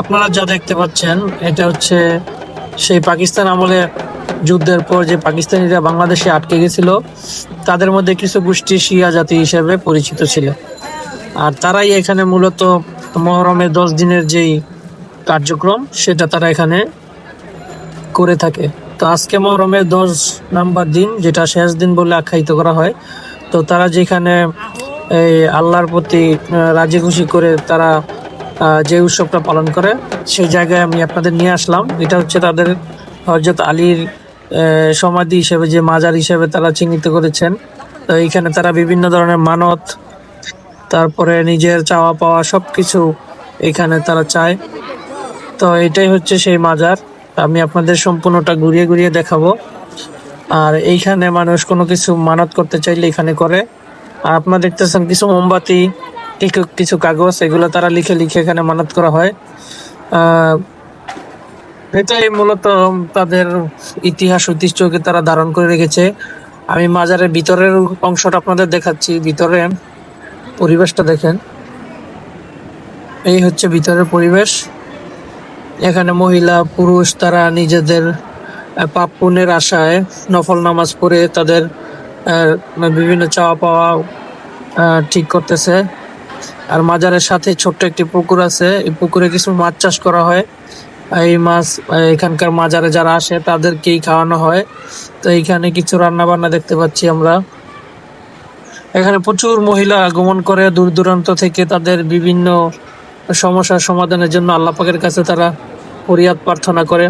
আপনারা যা দেখতে পাচ্ছেন, এটা হচ্ছে সেই পাকিস্তান আমলে যুদ্ধের পর যে পাকিস্তানিরা বাংলাদেশে আটকে গেছিল, তাদের মধ্যে কিছু গোষ্ঠী শিয়া জাতি হিসেবে পরিচিত ছিল। আর তারাই এখানে মূলত মহরমের দশ দিনের যেই কার্যক্রম, সেটা তারা এখানে করে থাকে। তো আজকে মহরমের দশ নাম্বার দিন, যেটা শেষ দিন বলে আখ্যায়িত করা হয়। তো তারা যেখানে এই আল্লাহর প্রতি রাজি খুশি করে তারা যে উৎসবটা পালন করে, সেই জায়গায় আমি আপনাদের নিয়ে আসলাম। এটা হচ্ছে তাদের হজরত আলীর সমাধি হিসেবে, যে মাজার হিসেবে তারা চিহ্নিত করেছেন। তো এইখানে তারা বিভিন্ন ধরনের মানত, তারপরে নিজের চাওয়া পাওয়া সবকিছু এখানে তারা চায়। তো এটাই হচ্ছে সেই মাজার। আমি আপনাদের সম্পূর্ণটা ঘুরিয়ে ঘুরিয়ে দেখাবো। আর এইখানে মানুষ কোনো কিছু মানত করতে চাইলে এখানে করে। আর আপনারা দেখতেছেন কিছু মোমবাতি কিছু কিছু কাগজ এগুলো তারা লিখে লিখে এখানে মানত করা হয়। এটাই মূলত তাদের ইতিহাস, ঐতিহ্যকে তারা ধারণ করে রেখেছে। আমি মাজারের ভিতরের অংশটা আপনাদের দেখাচ্ছি, ভিতরে পরিবেশটা দেখেন। এই হচ্ছে ভিতরের পরিবেশ। এখানে মহিলা, পুরুষ তারা নিজেদের পাপ পুণ্যের আশায় নফল নামাজ পড়ে তাদের বিভিন্ন চাওয়া পাওয়া ঠিক করতেছে। আর মাজারের সাথে ছোট্ট একটি পুকুর আছে। এই পুকুরে কিছু মাছ চাষ করা হয়। এই মাছ এখানকার মাজারে যারা আসে তাদেরকেই খাওয়ানো হয়। তো এইখানে কিছু রান্না বান্না দেখতে পাচ্ছি আমরা। এখানে প্রচুর মহিলা আগমন করে দূর দূরান্ত থেকে তাদের বিভিন্ন সমস্যার সমাধানের জন্য আল্লাহ পাকের কাছে তারা ফরিয়াদ প্রার্থনা করে।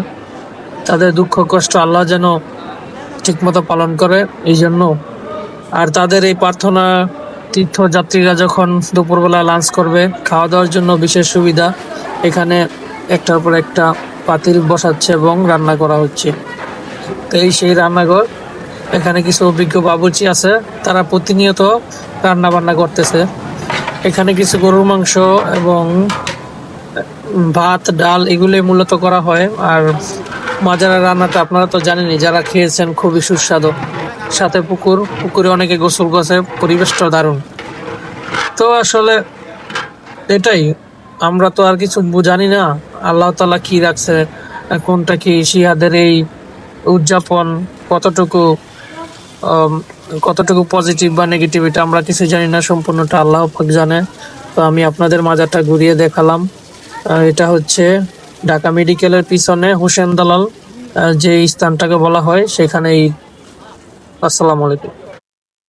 তাদের দুঃখ, কষ্ট আল্লাহ যেন ঠিকমতো পালন করে। এই জন্য আর তাদের এই প্রার্থনা তীর্থযাত্রীরা যখন দুপুরবেলা লাঞ্চ করবে খাওয়া দাওয়ার জন্য বিশেষ সুবিধা এখানে একটার পর একটা পাতিল বসাচ্ছে এবং রান্না করা হচ্ছে। তো এই সেই রান্নাঘর। এখানে কিছু অভিজ্ঞ বাবুচি আছে, তারা প্রতিনিয়ত রান্না বান্না করতেছে। এখানে কিছু গরুর মাংস এবং ভাত, ডাল এগুলোই মূলত করা হয়। আর মাজারা রান্নাটা আপনারা তো জানেনই, যারা খেয়েছেন খুবই সুস্বাদু। সাথে পুকুর, পুকুরে অনেকে গোসল করছে পরিবেশটা দারুণ। তো আসলে এটাই, আমরা তো আর কিছু জানি না, আল্লাহ তালা কি রাখছে, কোনটা কি শিয়াদের এই উদযাপন, কতটুকু কতটুকু পজিটিভ বা নেগেটিভ এটা আমরা কিছু জানি না, সম্পূর্ণটা আল্লাহ পাক জানে। তো আমি আপনাদের মাজারটা ঘুরিয়ে দেখালাম। এটা হচ্ছে ঢাকা মেডিকেলের পিছনে হোসেন দালাল যে স্থানটাকে বলা হয়, সেখানে সেখানেই আসসালামু আলাইকুম।